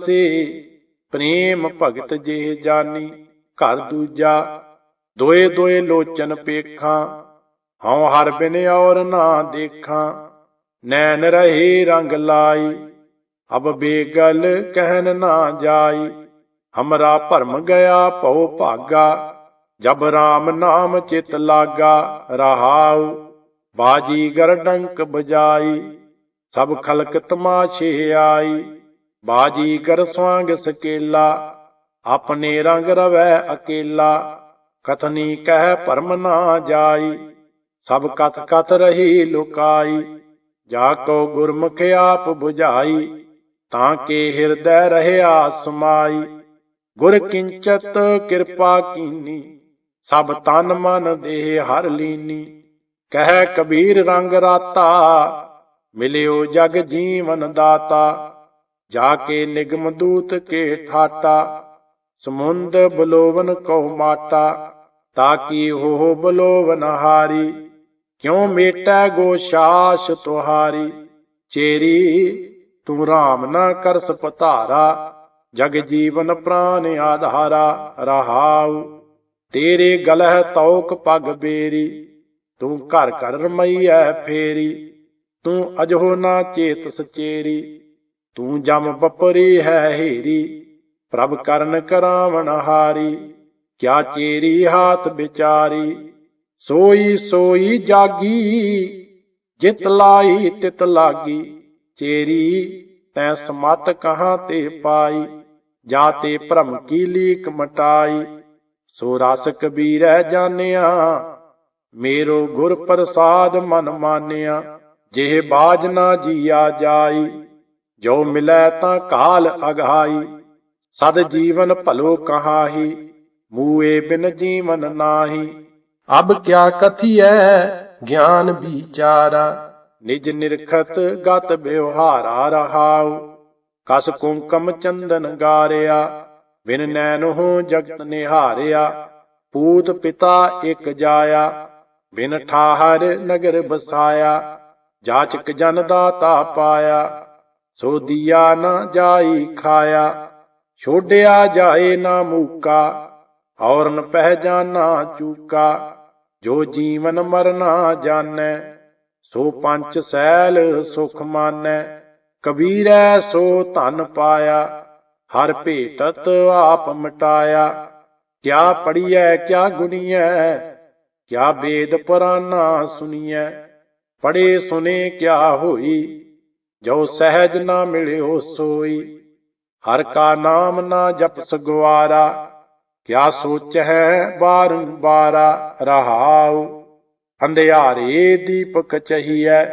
ਵਸੇ ਪ੍ਰੇਮ ਭਗਤ ਜੇ ਜਾਨੀ, ਘਰ ਦੂਜਾ, ਦੋਏ ਦੋਏ ਲੋਚਨ ਪੇਖਾਂ, ਹਉ ਹਰ ਬਿਨ ਔਰ ਨਾ ਦੇਖਾਂ, ਨੈਣ ਰਹੇ ਰੰਗ ਲਾਈ, ਅਬ ਬੇਗਲ ਕਹਿਨ ਨਾ ਜਾਈ, ਹਮਰਾ ਭਰਮ ਗਿਆ ਭਉ ਭਾਗਾ, ਜਬ RAM ਨਾਮ ਚਿਤ ਲਾਗਾ, ਰਹਾਉ, ਬਾਜੀ ਗਰ ਡੰਕ ਬਜਾਈ, ਸਭ ਖਲਕ ਤਮਾਸ਼ੇ ਆਈ ਬਾਜੀ ਕਰ ਸਵਾਂਗ ਸਕੇਲਾ, ਆਪਣੇ ਰੰਗ ਰਵੈ ਅਕੇਲਾ। ਕਥਨੀ ਕਹਿ ਭਰਮ ਨਾ ਜਾਈ, ਸਭ ਕਥ ਕਥ ਰਹੀ ਲੁਕਾਈ। ਜਾ ਕੋ ਗੁਰਮੁਖ ਆਪ 부ਝਾਈ ਤਾਂ ਕੇ ਹਿਰਦੈ ਰਹਿਆ ਸਮਾਈ ਗੁਰ ਕਿੰਚਤ ਕਿਰਪਾ ਕੀਨੀ, ਸਭ ਤਨ ਮਨ ਦੇਹ ਹਰ ਲੀਨੀ। ਕਹਿ ਕਬੀਰ ਰੰਗ ਰਾਤਾ, ਮਿਲਿਓ ਜਗ ਜੀਵਨ ਦਾਤਾ। ਜਾ ਕੇ ਨਿਗਮ ਦੂਤ ਕੇ ਠਾਟਾ ਸਮੁੰਦ ਬਲੋਵਨ ਕਉ ਮਾਟਾ ਤਾਕੀ ਹੋ ਬਲੋਵਨ ਹਾਰੀ, ਕਿਉ ਮੇਟੈ ਗੋਸ਼ਾਸ ਤੁਹਾਰੀ, ਚੇਰੀ ਤੂੰ ਰਾਮ ਨਾ ਕਰਸ ਪਧਾਰਾ ਜਗ ਜੀਵਨ ਪ੍ਰਾਨ ਆਧਾਰਾ ਰਹਾਉ, ਤੇਰੇ ਗਲਹ ਤੌਕ ਪਗ ਬੇਰੀ, ਤੂੰ ਘਰ ਘਰ ਰਮਈਐ ਫੇਰੀ, ਤੂੰ ਅਜੋ ਨਾ ਚੇਤ ਸਚੇਰੀ ਤੂੰ ਜਮ ਬਪਰੀ ਹੈ ਹੀਰੀ, ਪ੍ਰਭ ਕਰਨ ਕਰਾਵਣ ਹਾਰੀ, ਕਿਆ ਚੇਰੀ ਹਾਥ ਵਿਚਾਰੀ, ਸੋਈ ਸੋਈ ਜਾਗੀ, ਜਿਤ ਲਾਈ ਤਿਤ ਲਾਗੀ, ਚੇਰੀ ਤੈ ਸਮਤ ਕਹਾਂ ਤੇ ਪਾਈ, ਜਾ ਤੇ ਭ੍ਰਮ ਕੀ ਲੀਕ ਮਟਾਈ, ਸੋ ਰਸ ਕਬੀਰੈ ਜਾਣਿਆ, ਮੇਰੋ ਗੁਰ ਪ੍ਰਸਾਦ ਮਨ ਮਾਨਿਆ, ਜਿਹ ਬਾਜ ਨਾ ਜੀਆ ਜਾਈ। ਜੋ ਮਿਲੈ ਤਾਂ ਕਾਲ ਅਗਾਈ ਸਦ ਜੀਵਨ ਭਲੋ ਕਹਾਹੀ ਮੂਏ ਬਿਨ ਜੀਵਨ ਨਾਹੀ। ਅਬ ਕਿਆ ਕਥੀਐ ਗਿਆਨ ਵਿਚਾਰਾ? ਨਿਜ ਨਿਰਖਤ ਗਤ ਬਿਵਹਾਰਾ ਰਹਾਉ ਕਸ ਕੁੰਕਮ ਚੰਦਨ ਗਾਰਿਆ ਬਿਨ ਨੈਨੋ ਜਗਤ ਨਿਹਾਰਿਆ ਪੂਤ ਪਿਤਾ ਇਕ ਜਾਇਆ ਬਿਨ ਠਾਹਰ ਨਗਰ ਬਸਾਇਆ ਜਾਚਕ ਜਨ ਦਾਤਾ ਪਾਇਆ। ਸੋ ਦੀਆ ਨਾ ਜਾਈ ਖਾਇਆ, ਛੋਡਿਆ ਜਾਏ ਨਾ ਮੂਕਾ, ਔਰਨ ਪਹਿ ਪਹਿਜਾਨਾ ਚੂਕਾ, ਜੋ ਜੀਵਨ ਮਰਨਾ ਜਾਣੈ, ਸੋ ਪੰਚ ਸੈਲ ਸੁਖ ਮਾਨੈ, ਕਬੀਰੈ ਸੋ ਧਨ ਪਾਇਆ, ਹਰ ਭੇਟਤ ਆਪ ਮਿਟਾਇਆ, ਕਿਆ ਪੜੀਐ ਕਿਆ ਗੁਣੀਐ, ਕਿਆ ਵੇਦ ਪੁਰਾਨਾ ਸੁਣੀਐ ਪੜੇ ਸੁਨੇ ਕਿਆ ਹੋਈ ਜੋ ਸਹਿਜ ਨਾ ਮਿਲਿਓ ਸੋਈ। ਹਰ ਕਾ ਨਾਮ ਨਾ ਜਪਸ ਗਵਾਰਾ ਕਿਆ ਸੋਚ ਹੈ ਬਾਰੰਬਾਰਾ ਰਹਾਉ। ਅੰਧਿਆਰੇ ਦੀਪਕ ਚਹੀਐ।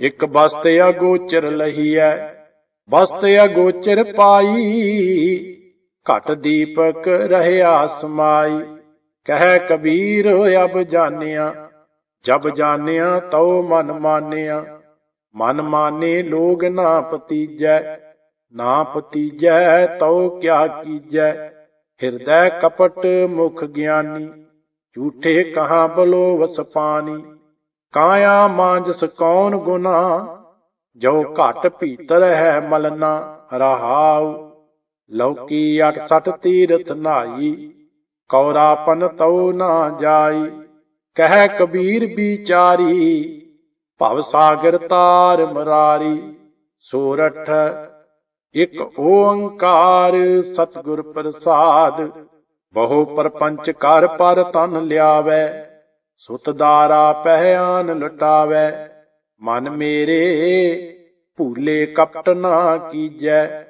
ਇਕ ਬਸਤ ਅਗੋਚਰ ਲਹੀਐ। ਬਸਤ ਅਗੋਚਰ ਪਾਈ। ਘਟ ਦੀਪਕ ਰਹਿਆ ਸਮਾਈ। ਕਹਿ ਕਬੀਰ ਅਬ ਜਾਣਿਆ। ਜਬ ਜਾਣਿਆ ਤਉ ਮਨ ਮਾਨਿਆ। ਮਨ ਮਾਨੇ ਲੋਗ ਨਾ ਪਤੀਜੈ ਨਾ ਪਤੀਜੈ ਤਉ ਕਿਆ ਕੀਜੈ। ਹਿਰਦੈ ਕਪਟ ਮੁਖ ਗਿਆਨੀ, ਝੂਠੇ ਕਹਾਂ ਬਲੋ ਵਸ ਪਾਨੀ ਕਾਇਆ ਮਾਂਜਸ ਕੌਣ ਗੁਨਾ ਜੋ ਘਟ ਭੀਤਰ ਹੈ ਮਲਨਾ, ਰਹਾਉ। ਲੌਕੀ 68 ਤੀਰਥ ਨਾਈ ਕੌਰਾਪਨ ਤਉ ਨਾ ਜਾਈ। ਕਹਿ ਕਬੀਰ ਵਿਚਾਰੀ ਭਵ ਸਾਗਰ ਤਾਰ ਮਰਾਰੀ, ਸੋਰਠ, ਇਕ ਓੰਕਾਰ ਸਤਿਗੁਰ ਪ੍ਰਸਾਦ। ਬਹੁ ਪਰਪੰਚ ਕਰ ਪਰ ਤਨ ਲਿਆਵੈ ਸੁਤਦਾਰਾ ਪਹਿਆਨ ਲਟਾਵੈ। ਮਨ ਮੇਰੇ ਭੂਲੇ ਕਪਟ ਨਾ ਕੀਜੈ,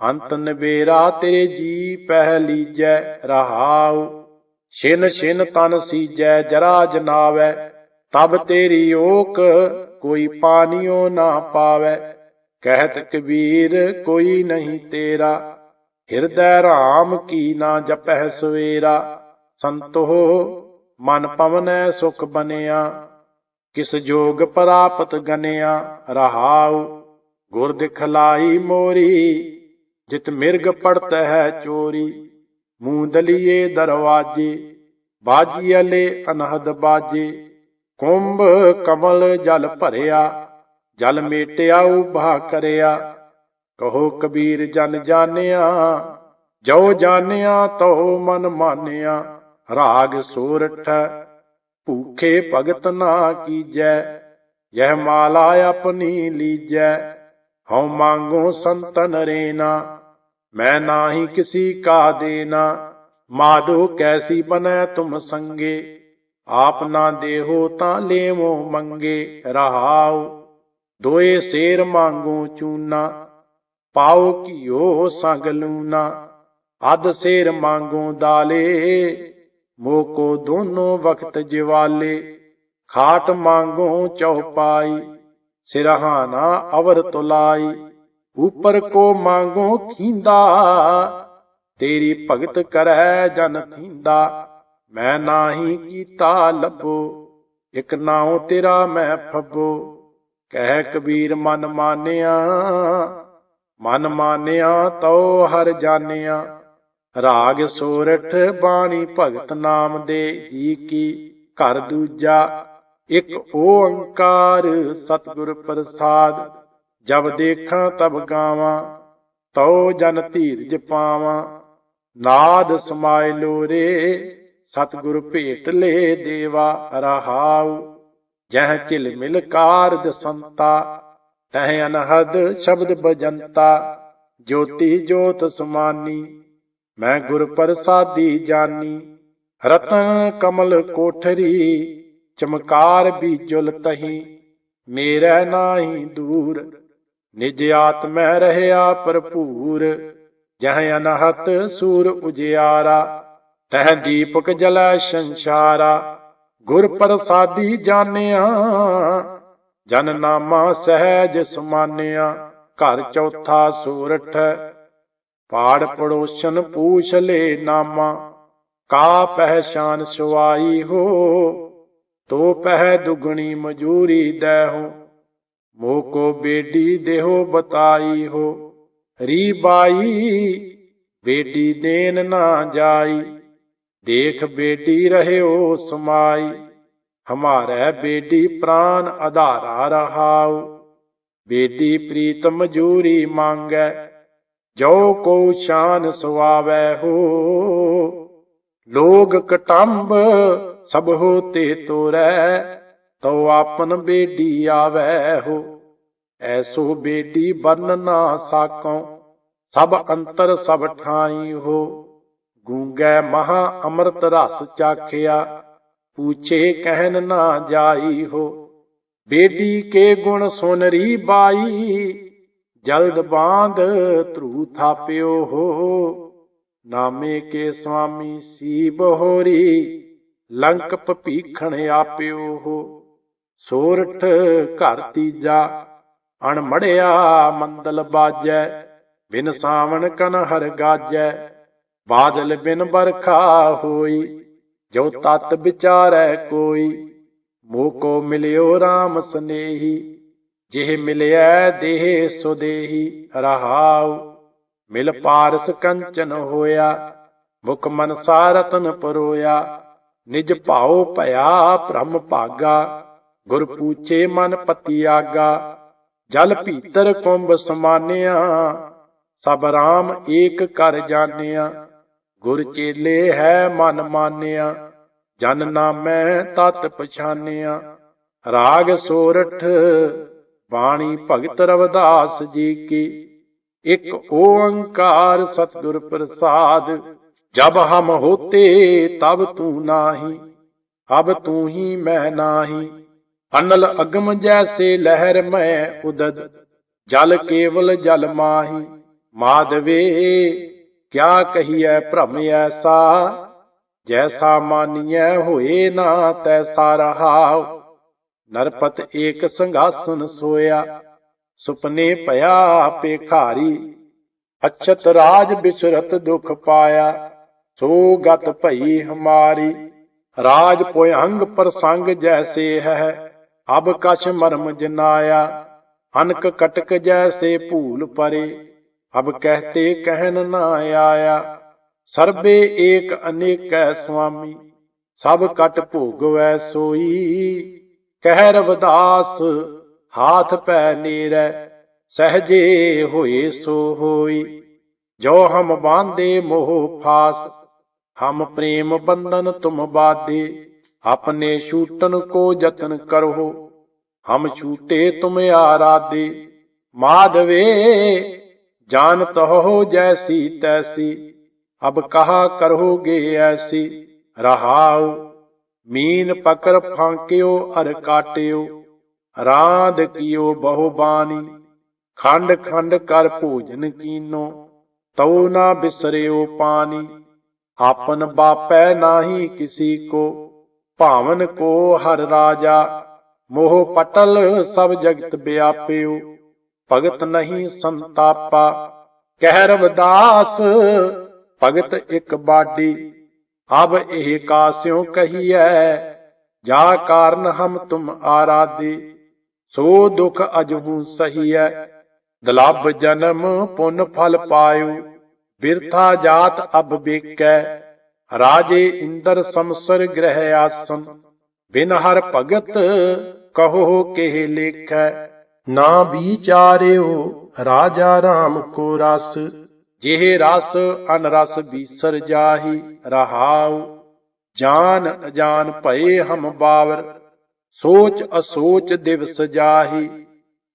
ਅੰਤ ਨਵੇਰਾ ਤੇਰੇ ਜੀ ਪਹਿ ਲੀਜੈ, ਰਹਾਉ। ਛਿਨ ਛਿਨ ਤਨ ਸੀਜੈ, ਜਰਾ ਜਨਾਵੈ। ਤਬ ਤੇਰੀ ਓਕ, ਕੋਈ ਪਾਨਿਓ ਨਾ ਪਾਵੈ। ਕਹਿਤ ਕਬੀਰ, ਕੋਈ ਨਹੀਂ ਤੇਰਾ। ਹਿਰਦੈ ਰਾਮ ਕੀ ਨਾ ਜਪਹਿ ਸਵੇਰਾ। ਸੰਤੋ, ਮਨ ਪਵਨੈ ਸੁਖ ਬਨਿਆ। ਕਿਸ ਜੋਗ ਪ੍ਰਾਪਤ ਗਨਿਆ, ਰਹਾਉ। ਗੁਰ ਦਿਖਲਾਈ ਮੋਰੀ, ਜਿਤ ਮਿਰਗ ਪੜਤ ਹੈ ਚੋਰੀ ਮੂੰਦਲੀਏ ਦਰਵਾਜੇ ਬਾਜੀਲੇ ਅਨਹਦ ਬਾਜੇ। ਕੁੰਭ ਕਮਲ ਜਲ ਭਰਿਆ, ਜਲ ਮੇਟਿਆ, ਉਭਾ ਕਰਿਆ। ਕਹੋ ਕਬੀਰ, ਜਨ ਜਾਣਿਆ, ਜੋ ਜਾਣਿਆ ਤੋ ਮਨ ਮਾਨਿਆ। ਰਾਗ ਸੋਰਠ, ਭੂਖੇ ਭਗਤ ਨਾ ਕੀਜੈ, ਯਹ ਮਾਲਾ ਆਪਣੀ ਲੀਜੈ। ਹਉ ਮੰਗੋ ਸੰਤਨ ਰੇਨਾ, ਮੈਂ ਨਾਹੀ ਕਿਸੀ ਕਾ ਦੇਨਾ। ਮਾਧੋ ਕੈਸੀ ਬਨੈ ਤੁਮ ਸੰਗੇ। ਆਪ ਨਾ ਦੇਹੋ ਤਾਂ ਲੇਵੋ ਮੰਗੇ ਰਹਾਉ। ਦੋਏ ਸੇਰ ਮੰਗੋ ਚੂਨਾ ਪਾਉ ਕੀਓ ਸੰਗ ਲੂਨਾ। ਅਧ ਸੇਰ ਮੰਗੋ ਦਾਲੇ, ਮੋਕੋ ਦੋਨੋਂ ਵਕਤ ਜਿਵਾਲੇ। ਖਾਟ ਮੰਗੋ ਚਉਪਾਈ ਸਿਰਹਾਨਾ ਅਵਰ ਤੁਲਾਈ। ਉਪਰ ਕੋ ਮੰਗੋ ਖੀਂਦਾ, ਤੇਰੀ ਭਗਤ ਕਰੈ ਜਨ ਥੀਂਦਾ। ਮੈਂ ਨਾਹੀ ਕੀਤਾ ਲੱਭੋ, ਇਕ ਨਾਉ ਤੇਰਾ ਮੈਂ ਫੱਬੋ। ਕਹਿ ਕਬੀਰ, ਮਨ ਮਾਨਿਆ ਮਨ ਮਾਨਿਆ ਤਉ ਹਰ ਜਾਣਿਆ। ਰਾਗ ਸੋਰਠ ਬਾਣੀ ਭਗਤ ਨਾਮ ਦੇ, ਜੀ ਕੀ ਘਰ ਦੂਜਾ, ਇੱਕ ਓੰਕਾਰ ਸਤਿਗੁਰ ਪ੍ਰਸਾਦ। ਜਬ ਦੇਖਾਂ ਤਬ ਗਾਵਾਂ, ਤਉ ਜਨ ਧੀਰਜ ਪਾਵਾਂ। ਨਾਦ ਸਮਾਇ ਲੋਰੇ ਸਤਿਗੁਰ ਭੇਟ ਲੈ ਦੇਵਾ, ਰਹਾਉ। ਜਹ ਝਿਲ ਮਿਲ ਕਾਰਜ ਸੰਤਾ, ਤਹ ਅਨਹਦ ਸ਼ਬਦ ਬਜੰਤਾ ਜੋਤੀ ਜੋਤ ਸੁਮਾਨੀ, ਮੈਂ ਗੁਰ ਪ੍ਰਸਾਦੀ ਜਾਨੀ। ਰਤਨ ਕਮਲ ਕੋਠਰੀ, ਚਮਕਾਰ ਬੀਜੁਲ ਤਹੀ। ਮੇਰਾ ਨਾਹੀ ਦੂਰ, ਨਿਜ ਆਤਮੈ ਰਹਿਆ ਭਰਪੂਰ। ਜਹ ਅਨਹਤ ਸੂਰ ਉਜਿਆਰਾ ਤਹ ਦੀਪਕ ਜਲੈ ਸੰਸਾਰਾ, ਗੁਰ ਪ੍ਰਸਾਦੀ ਜਾਣਿਆ। ਜਨ ਨਾਮਾ ਸਹਿਜ ਸਮਾਨਿਆ, ਘਰ ਚੌਥਾ ਸੂਰਠ, ਪਾੜ ਪੜੋਸ਼ਨ ਪੂਛ ਲੈ ਨਾਮਾ। ਕਾ ਪਹਿਚਾਨ ਸੁਆਈ ਹੋ, ਤੋ ਪਹਿ ਦੁਗਣੀ ਮਜੂਰੀ ਦੇਹੋ ਮੋ ਕੋ ਬੇਟੀ ਦੇਹੋ ਬਤਾਈ ਹੋ, ਰੀ ਬਾਈ, ਬੇਟੀ ਦੇਨ ਨਾ ਜਾਈ। ਦੇਖ ਬੇਟੀ ਰਹਿਓ ਸਮਾਈ, ਹਮਾਰੇ ਬੇਟੀ ਪ੍ਰਾਨ ਆਧਾਰਾ ਰਹਾਉ। ਬੇਟੀ ਪ੍ਰੀਤ ਮਜੂਰੀ ਮੰਗੈ, ਜੋ ਕੋ ਸ਼ਾਨ ਸੁਆਵੈ ਹੋ। ਲੋਗ ਕਟੰਬ ਸਭ ਹੋਤੇ ਤੋਰੈ ਤੋ ਆਪਨ ਬੇਟੀ ਆਵੈ ਹੋ। ਐਸੋ ਬੇਟੀ ਬਰਨ ਨਾ ਸਾਕਉ, ਸਭ ਅੰਤਰ ਸਭ ਠਾਈ ਹੋ। ਗੂੰਗੈ ਮਹਾ ਅੰਮ੍ਰਿਤ ਰਸ ਚਾਖਿਆ, ਪੂਛੇ ਕਹਿਨ ਨਾ ਜਾਈ ਹੋ। ਬੇਦੀ ਕੇ ਗੁਣ ਸੁਨਰੀ ਬਾਈ, ਜਲਦ ਬਾਂਧ ਧਰੂ ਥਾਪਿਓ ਹੋ। ਨਾਮੇ ਕੇ ਸੁਆਮੀ ਸੀ ਬਹੋਰੀ ਲੰਕ ਭੀਖਣ ਆਪਿਓ ਹੋ। ਸੋਰਠ ਘਰ ਤੀਜਾ, ਅਣਮੜਿਆ ਮੰਦਲ ਬਾਜੈ, ਬਿਨ ਸਾਵਣ ਕਨ ਹਰ ਗਾਜੈ। ਬਾਦਲ ਬਿਨ ਬਰਖਾ ਹੋਈ, ਜੋ ਤਤ ਵਿਚਾਰੈ ਕੋਈ ਮੋਕੋ ਮਿਲਿਓ RAM ਸਨੇਹੀ, ਜਿਹ ਮਿਲਿਆ ਦੇਹ ਸੁਦੇਹੀ ਰਹਾਉ, ਮਿਲ ਪਾਰਸ ਕੰਚਨ ਹੋਇਆ, ਮੁਖ ਮਨ ਸਾਰਤਨ ਪਰੋਇਆ, ਨਿਜ ਭਾਉ ਭਇਆ ਭ੍ਰਮ ਭਾਗਾ, ਗੁਰ ਪੂਛੇ ਮਨ ਪਤੀ ਆਗਾ, ਜਲ ਭੀਤਰ ਕੁੰਭ ਸਮਾਨਿਆ, ਸਭ ਰਾਮ ਏਕ ਕਰ ਜਾਣਿਆ ਗੁਰ ਚੇਲੇ ਹੈ ਮਨ ਮਾਨਿਆ, ਜਨ ਨਾਮੈ ਤਤ ਪਛਾਨਿਆ। ਰਾਗ ਸੋਰਠ, ਬਾਣੀ ਭਗਤ ਰਵਦਾਸ ਜੀ ਕੀ। ਇੱਕ ਓੰਕਾਰ ਸਤਿਗੁਰ ਪ੍ਰਸਾਦ, ਜਬ ਹਮ ਹੋਤੇ ਤਬ ਤੂੰ ਨਾਹੀ, ਅਬ ਤੂੰ ਹੀ ਮੈਂ ਨਾਹੀ। ਅਨਲ ਅਗਮ ਜੈਸੇ ਲਹਿਰ ਮੈਂ ਉਦਦ, ਜਲ ਕੇਵਲ ਜਲ ਮਾਹੀ। ਮਾਧਵੇ ਕਿਆ ਕਹੀਐ ਭ੍ਰਮ ਐਸਾ ਜੈਸਾ ਮਾਨੀਐ ਹੋਏ ਨਾ ਤੈਸਾ ਰਹਾਉ। ਨਰਪਤ ਏਕ ਸੰਘਾਸਨ ਸੋਇਆ, ਸੁਪਨੇ ਭਇਆ ਪੇਖਾਰੀ ਅਛਤ ਰਾਜ ਬਿਸਰਤ ਦੁਖ ਪਾਇਆ, ਸੋ ਗਤ ਭਈ ਹਮਾਰੀ। ਰਾਜ ਪੁਯੰਗ ਪ੍ਰਸੰਗ ਜੈਸੇ ਹੈ, ਅਬ ਕਛ ਮਰਮ ਜਨਾਇਆ। ਅਨਕ ਕਟਕ ਜੈਸੇ ਭੂਲ ਪਰੇ। ਅਬ ਕਹਤੇ ਕਹਿਨ ਨਾ ਆਇਆ, ਸਰਬੇ ਏਕ ਅਨੇਕੈ ਸੁਆਮੀ, ਸਭ ਕਟ ਭੋਗਵੈ ਸੋਈ। ਕਹਿ ਰਵਦਾਸ, ਹਾਥ ਪੈ ਨੀਰੈ, ਸਹਜੇ ਹੋਏ ਸੋ ਹੋਈ। ਜੋ ਹਮ ਬਾਂਦੇ ਮੋਹ ਫਾਸ, ਹਮ ਪ੍ਰੇਮ ਬੰਧਨ ਤੁਮ ਬਾਦੇ ਆਪਣੇ ਛੂਟਨ ਕੋ ਯਤਨ ਕਰੋ। ਹਮ ਛੂਟੇ ਤੁਮ ਆਰਾਦੇ ਮਾਧਵੇ ਜਾਨ ਤਹੋ ਜੈਸੀ ਤੈਸੀ, ਅਬ ਕਹਾ ਕਰੋਗੇ ਐਸੀ, ਰਹਾਉ, ਮੀਨ ਪਕਰ ਫਾਂਕਿਓ ਅਰ ਕਾਟਿਓ, ਰਾਂਦ ਕਿਓ ਬਹੁ ਬਾਣੀ, ਖੰਡ ਖੰਡ ਕਰ ਭੋਜਨ ਕੀਨੋ, ਤਉ ਨਾ ਬਿਸਰਿਓ ਪਾਨੀ ਆਪਨ ਬਾਪੈ ਨਾਹੀ ਕਿਸੀ ਕੋ, ਭਾਵਨ ਕੋ ਹਰ ਰਾਜਾ, ਮੋਹ ਪਟਲ ਸਭ ਜਗਤ ਵਿਆਪਿਓ ਭਗਤ ਨਹੀਂ ਸੰਤਾਪਾ, ਕਹਿ ਰਵਦਾਸ, ਭਗਤ ਇਕ ਬਾਡੀ, ਅਬ ਇਹ ਕਾਸਿਓ ਕਹੀਐ, ਜਾ ਕਾਰਨ ਹਮ ਤੁਮ ਆਰਾਦੇ ਸੋ ਦੁਖ ਅਜਹੂ ਸਹੀਐ, ਦਲਬ ਜਨਮ ਪੁੰਨ ਫਲ ਪਾਇਓ ਬਿਰਥਾ ਜਾਤ ਅਬ ਬੇਕੈ, ਰਾਜੇ ਇੰਦਰ ਸਮਸਰ ਗ੍ਰਹਿ ਆਸਨ, ਬਿਨ ਹਰ ਭਗਤ ਕਹੋ ਕਿਹ ਲੇਖੈ। ਨਾ ਵਿਚਾਰਿਓ, ਰਾਜਾ RAM ਕੋ ਰਸ। ਜਿਹੇ ਰਸ ਅਨਰਸ ਬੀਸਰ ਜਾਹੀ, ਰਹਾਉ। ਜਾਨ ਅਜਾਨ ਭਏ ਹਮ ਬਾਵਰ, ਸੋਚ ਅਸੋਚ ਦਿਵਸ ਜਾਹੀ।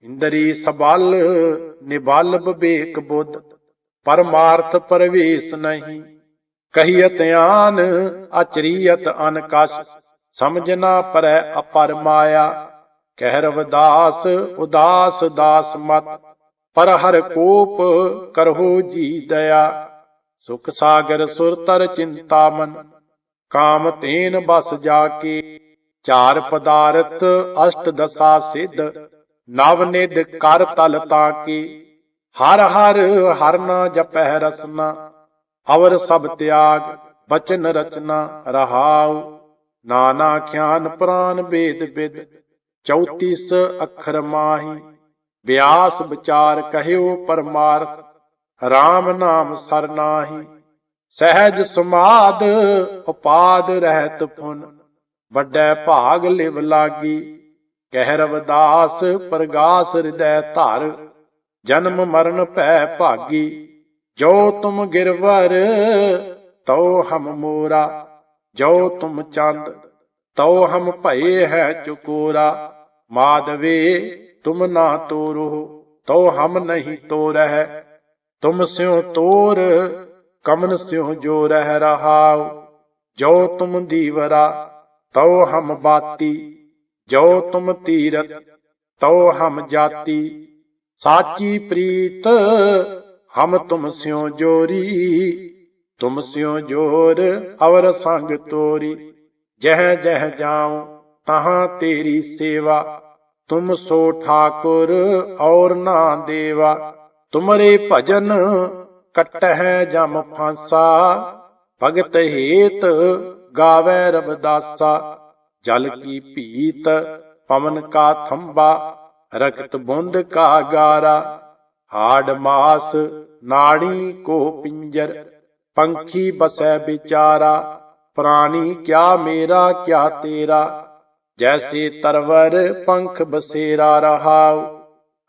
ਇੰਦਰੀ ਸਬਲ ਨਿਬਲ ਬਿਵੇਕ ਬੁੱਧ, ਪਰਮਾਰਥ ਪਰਵੇਸ ਨਹੀਂ। ਕਹੀਅਤ ਆਨ, ਅਚਰੀਅਤ ਅਨਕਸ਼ ਸਮਝਣਾ ਪਰੈ ਅਪਰ ਮਾਇਆ। ਕਹਿ ਰਵਦਾਸ ਉਦਾਸ ਦਾਸ ਮਤ, ਪਰ ਹਰ ਕੋਪ ਕਰਹੋ ਜੀ ਦਇਆ। ਸੁਖ ਸਾਗਰ ਸੁਰਤਰ ਚਿੰਤਾ ਮਨ, ਕਾਮ ਤੇਨ ਬਸ ਜਾ ਕੇ ਚਾਰ ਪਦਾਰਥ ਅਸ਼ਟ ਦਸਾ ਸਿੱਧ, ਨਵ ਨਿਧ ਕਰ ਤਲ ਤਾ ਕੀ ਹਰ ਹਰ ਹਰ ਨਾ ਜਪਹਿ ਰਸਨਾ, ਅਵਰ ਸਭ ਤਿਆਗ, ਬਚਨ ਰਚਨਾ ਰਹਾਉ। ਨਾਨਾ ਖਿਆਨ ਪ੍ਰਾਨ ਵੇਦ ਵਿਦ 34 ਅਖਰ ਮਾਹੀ ਵਿਆਸ ਵਿਚਾਰ ਕਹਿਓ ਪਰਮਾਰਥ RAM ਨਾਮ ਸਰਨਾਹੀ ਸਹਿਜ ਸਮਾਦ ਉਪਾਦ ਰਹਿਤ ਪੁਨ, ਵੱਡੈ ਭਾਗ ਲਿਵ ਲਾਗੀ ਕਹਿ ਰਵਦਾਸ ਪ੍ਰਗਾਸ ਹਿਰਦੈ ਧਰ, ਜਨਮ ਮਰਨ ਭੈ ਭਾਗੀ, ਜੋ ਤੁਮ ਗਿਰਵਰ, ਤਉ ਹਮ ਮੋਰਾ, ਜੋ ਤੁਮ ਚੰਦ, ਤਉ ਹਮ ਭਏ ਹੈ ਚੁਕੋਰਾ। ਮਾਦਵੇ ਤੁਮ ਨਾ ਤੋਰੋ, ਤਉ ਹਮ ਨਹੀਂ ਤੋਰਹਿ। ਤੁਮ ਸਿਉ ਤੋਰ, ਕਮਨ ਸਿਉ ਜੋ ਰਹਿ ਰਹਾਉ। ਜੋ ਤੁਮ ਦੀਵਰਾ, ਤਉ ਹਮ ਬਾਤੀ। ਜੋ ਤੁਮ ਤੀਰਤ, ਤਉ ਹਮ ਜਾਤੀ। ਸਾਚੀ ਪ੍ਰੀਤ, ਹਮ ਤੁਮ ਸਿਉ ਜੋਰੀ। ਤੁਮ ਸਿਉ ਜੋਰ, ਅਵਰ ਸੰਗ ਤੋਰੀ। ਜਹ ਜਹ ਜਾਉ ਤਹਾਂ ਤੇਰੀ ਸੇਵਾ। ਤੁਮ ਸੋ ਠਾਕੁਰ ਔਰ ਨਾ ਦੇਵਾ। ਤੁਮਰੇ ਭਜਨ ਕਟਹਿ ਜਮ ਫਾਂਸਾ। ਭਗਤ ਹੇਤ ਗਾਵੇ ਰਬਦਾਸਾ ਜਲ ਕੀ ਭੀਤ ਪਵਨ ਕਾ ਥੰਬਾ। ਰਕਤ ਬੁੰਦ ਕਾ ਗਾਰਾ। ਹਾੜ ਮਾਸ ਨਾੜੀ ਕੋ ਪਿੰਜਰ। ਪੰਖੀ ਬਸੈ ਵਿਚਾਰਾ। ਪ੍ਰਾਣੀ ਕਿਆ ਮੇਰਾ ਕਿਆ ਤੇਰਾ। ਜੈਸੇ ਤਰਵਰ ਪੰਖ ਬਸੇਰਾ ਰਹਾਉ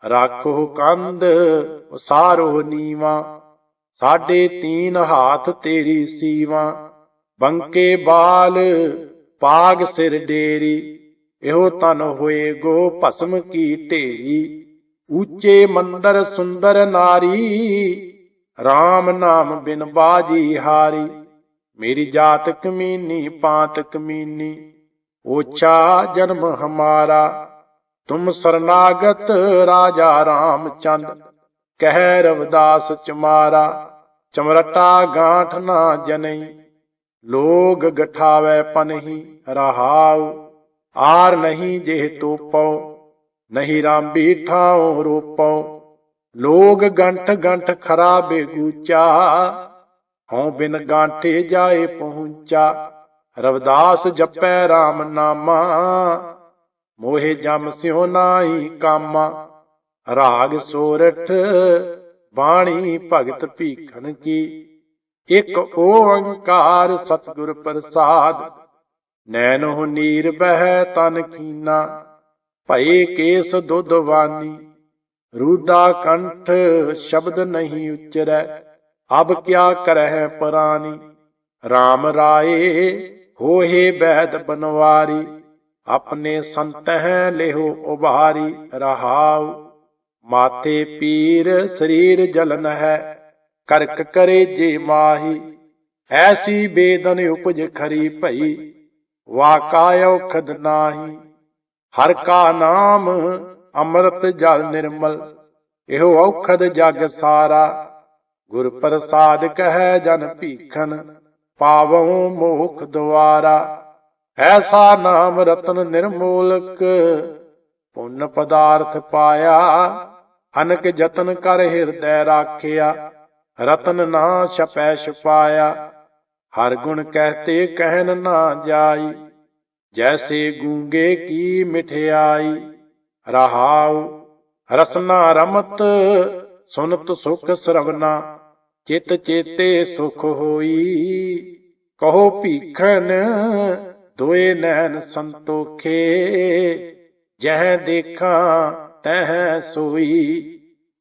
ਰਾਖੋ ਕੰਧ ਉਸਾਰੋ ਨੀਵਾ ਸਾਡੇ ਤੀਨ ਹਾਥ ਤੇਰੀ ਸੀਵਾ ਬੰਕੇ ਬਾਲ ਪਾਗ ਸਿਰ ਡੇਰੀ ਇਹੋ ਤਨ ਹੋਏ ਗੋ ਭਸਮ ਕੀ ਢੇਰੀ ਉੱਚੇ ਮੰਦਰ ਸੁੰਦਰ ਨਾਰੀ RAM ਨਾਮ ਬਿਨ ਬਾਜੀ ਹਾਰੀ ਮੇਰੀ ਜਾਤ ਕਮੀਨੀ ਪਾਤ ਕਮੀਨੀ ਓਛਾ ਜਨਮ ਹਮਾਰਾ, ਤੁਮ ਸਰਨਾਗਤ ਰਾਜਾ ਰਾਮਚੰਦ। ਕਹਿ ਰਵਦਾਸ ਚਮਾਰਾ ਚਮਰਟਾ ਗਾਂਠ ਨਾ ਜਨਈ। ਲੋਗ ਗਠਾਵੇ ਪਨਹੀ, ਰਹਾਉ। ਆਰ ਨਹੀਂ ਜੇ ਤੋਪਉ, ਨਹੀਂ ਰਾਂਬੀ ਠਾਉ ਰੂਪਉ। ਲੋਗ ਗੰਠ ਗੰਠ ਖਰਾ ਬੇਗੂਚਾ, ਹਉ ਬਿਨ ਗਾਂਠੇ ਜਾਏ ਪਹੁੰਚਾ। ਰਵਦਾਸ ਜਪੈ RAM ਨਾਮਾ, ਮੋਹਿ ਜਮ ਸਿਉ ਨਾਹੀ ਕਾਮਾ। ਰਾਗ ਸੋਰਠ ਬਾਣੀ ਭਗਤ ਭੀਖਣ ਕੀ। ਇਕ ਓੰਕਾਰ ਸਤਿਗੁਰ ਪ੍ਰਸਾਦ ਨੈਨੋ ਨੀਰ ਬਹਿ ਤਨ ਕੀਨਾ। ਭਏ ਕੇਸ ਦੁੱਧ ਵਾਨੀ, ਰੂਦਾ ਕੰਠ ਸ਼ਬਦ ਨਹੀਂ ਉਚਰੈ। ਅਬ ਕਿਆ ਕਰਹਿ ਪਰਾਨੀ RAM ਰਾਏ ਹੋਏ ਬੈਦ ਬਨਵਾਰੀ, ਆਪਣੇ ਸੰਤਹਿ ਲਿਹੋ ਉਭਾਰੀ, ਰਹਾਉ। ਮਾਥੇ ਪੀਰ ਸਰੀਰ ਜਲਨ ਹੈ, ਕਰਕ ਕਰੇ ਜੇ ਮਾਹੀ। ਐਸੀ ਬੇਦਨ ਉਪਜ ਖਰੀ ਭਈ, ਵਾਕਾ ਔਖਦ ਨਾਹੀ। ਹਰ ਕਾ ਨਾਮ ਅੰਮ੍ਰਿਤ ਜਲ ਨਿਰਮਲ, ਇਹੋ ਔਖਦ ਜਗ ਸਾਰਾ। ਗੁਰ ਪ੍ਰਸਾਦ ਕਹੈ ਜਨ ਭੀਖਨ ਪਾਵਉ ਮੋਖ ਦੁਆਰਾ। ਐਸਾ ਨਾਮ ਰਤਨ ਨਿਰਮੋਲਕ, ਪੁੰਨ ਪਦਾਰਥ ਪਾਇਆ, ਅਨਕ ਜਤਨ ਕਰ ਹਿਰਦੈ ਰਾਖਿਆ, ਰਤਨ ਨਾ ਛਪੈ ਛਪਾਇਆ ਹਰ ਗੁਣ ਕਹਤੇ ਕਹਿਨ ਨਾ ਜਾਈ, ਜੈਸੇ ਗੂੰਗੇ ਕੀ ਮਿਠਿਆਈ। ਰਹਾਉ ਰਸਨਾ ਰਮਤ, ਸੁਨਤ ਸੁਖ ਸਰਵਨਾ। ਚਿਤ ਚੇਤੇ ਸੁਖ ਹੋਈ। ਕਹੋ ਭੀਖਨ ਦੋਏ ਨੈਣ ਸੰਤੋਖੇ। ਜਹ ਦੇਖਾਂ ਤਹ ਸੋਈ।